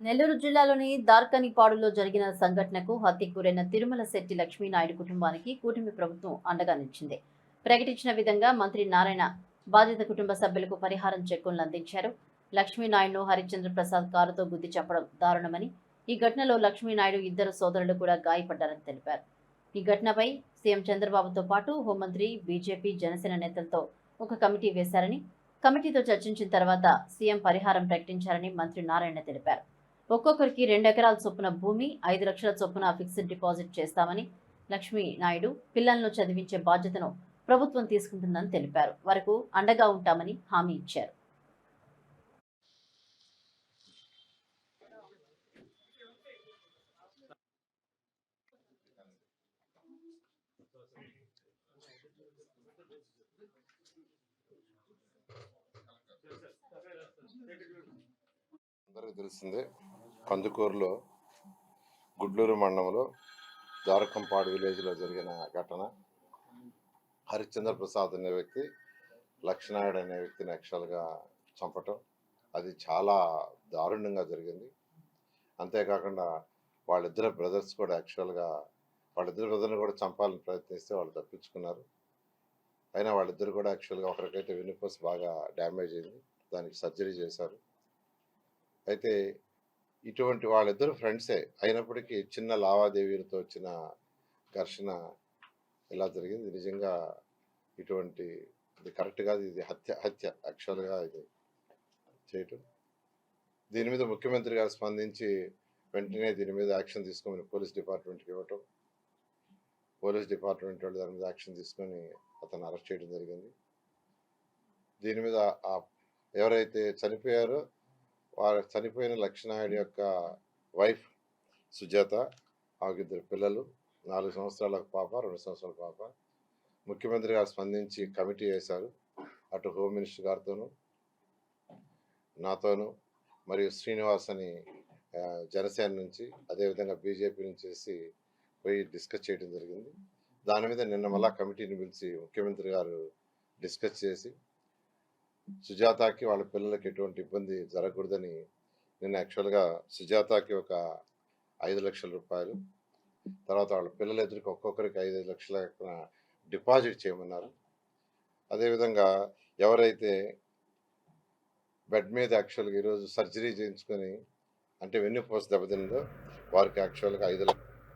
నెల్లూరు జిల్లాలోని దార్కనిపాడులో జరిగిన సంఘటనకు హత్యకు గురైన తిరుమల శెట్టి లక్ష్మీనాయుడు కుటుంబానికి కూటమి ప్రభుత్వం అండగా నిలిచింది. ప్రకటించిన విధంగా మంత్రి నారాయణ బాధిత కుటుంబ సభ్యులకు పరిహారం చెక్కులను అందించారు. లక్ష్మీనాయుడును హరిచంద్ర ప్రసాద్ కారుతో గుద్ది చెప్పడం దారుణమని ఈ ఘటనలో లక్ష్మీనాయుడు ఇద్దరు సోదరులు కూడా గాయపడ్డారని తెలిపారు. ఈ ఘటనపై సీఎం చంద్రబాబుతో పాటు హోంమంత్రి బీజేపీ జనసేన నేతలతో ఒక కమిటీ వేశారని కమిటీతో చర్చించిన తర్వాత సీఎం పరిహారం ప్రకటించారని మంత్రి నారాయణ తెలిపారు. ఒక్కొక్కరికి రెండు ఎకరాల చొప్పున భూమి ఐదు లక్షల చొప్పున ఫిక్స్డ్ డిపాజిట్ చేస్తామని లక్ష్మీ నాయుడు పిల్లలను చదివించే బాధ్యతను ప్రభుత్వం తీసుకుంటుందని తెలిపారు. వరకు అండగా ఉంటామని హామీ ఇచ్చారు. అందరికీ తెలిసిందే కందుకూరులో గుడ్లూరు మండలంలో ద్వారకంపాడు విలేజ్లో జరిగిన ఘటన. హరిశ్చంద్ర ప్రసాద్ అనే వ్యక్తి లక్ష్మణాయుడు అనే వ్యక్తిని యాక్చువల్గా చంపటం అది చాలా దారుణంగా జరిగింది. అంతేకాకుండా వాళ్ళిద్దరు బ్రదర్స్ కూడా యాక్చువల్గా వాళ్ళిద్దరు బ్రదర్ని కూడా చంపాలని ప్రయత్నిస్తే వాళ్ళు తప్పించుకున్నారు. అయినా వాళ్ళిద్దరు కూడా యాక్చువల్గా ఒకరికైతే వెన్నుపూస బాగా డ్యామేజ్ అయింది. దానికి సర్జరీ చేశారు. అయితే ఇటువంటి వాళ్ళిద్దరు ఫ్రెండ్సే. అయినప్పటికీ చిన్న లావాదేవీలతో వచ్చిన ఘర్షణ ఇలా జరిగింది. నిజంగా ఇటువంటి ఇది కరెక్ట్ కాదు. ఇది హత్య హత్య. యాక్చువల్గా ఇది చేయటం. దీని మీద ముఖ్యమంత్రి గారు స్పందించి వెంటనే దీని మీద యాక్షన్ తీసుకోమని పోలీస్ డిపార్ట్మెంట్కి ఇవ్వటం. పోలీస్ డిపార్ట్మెంట్ వాళ్ళు దాని మీద యాక్షన్ తీసుకొని అతను అరెస్ట్ చేయడం జరిగింది. దీని మీద ఎవరైతే చనిపోయారో వారు చనిపోయిన లక్ష్మణాయుడు యొక్క వైఫ్ సుజాత ఇద్దరు పిల్లలు నాలుగు సంవత్సరాల పాప రెండు సంవత్సరాల పాప. ముఖ్యమంత్రి గారు స్పందించి కమిటీ వేశారు. అటు హోమ్ మినిస్టర్ గారితోనూ నాతోనూ మరియు శ్రీనివాస్ అని జనసేన నుంచి అదేవిధంగా బీజేపీ నుంచి చేసి పోయి డిస్కస్ చేయడం జరిగింది. దాని మీద నిన్న మళ్ళా కమిటీని పిలిచి ముఖ్యమంత్రి గారు డిస్కస్ చేసి సుజాతకి వాళ్ళ పిల్లలకి ఎటువంటి ఇబ్బంది జరగకూడదని నేను యాక్చువల్గా సుజాతకి ఒక ఐదు లక్షల రూపాయలు తర్వాత వాళ్ళ పిల్లల ఎదురుకి ఒక్కొక్కరికి ఐదు లక్షల డిపాజిట్ చేయమన్నారు. అదేవిధంగా ఎవరైతే బెడ్ మీద యాక్చువల్గా ఈరోజు సర్జరీ చేయించుకొని అంటే వెన్నుపూస దెబ్బతిందో వారికి యాక్చువల్గా ఐదు లక్షలు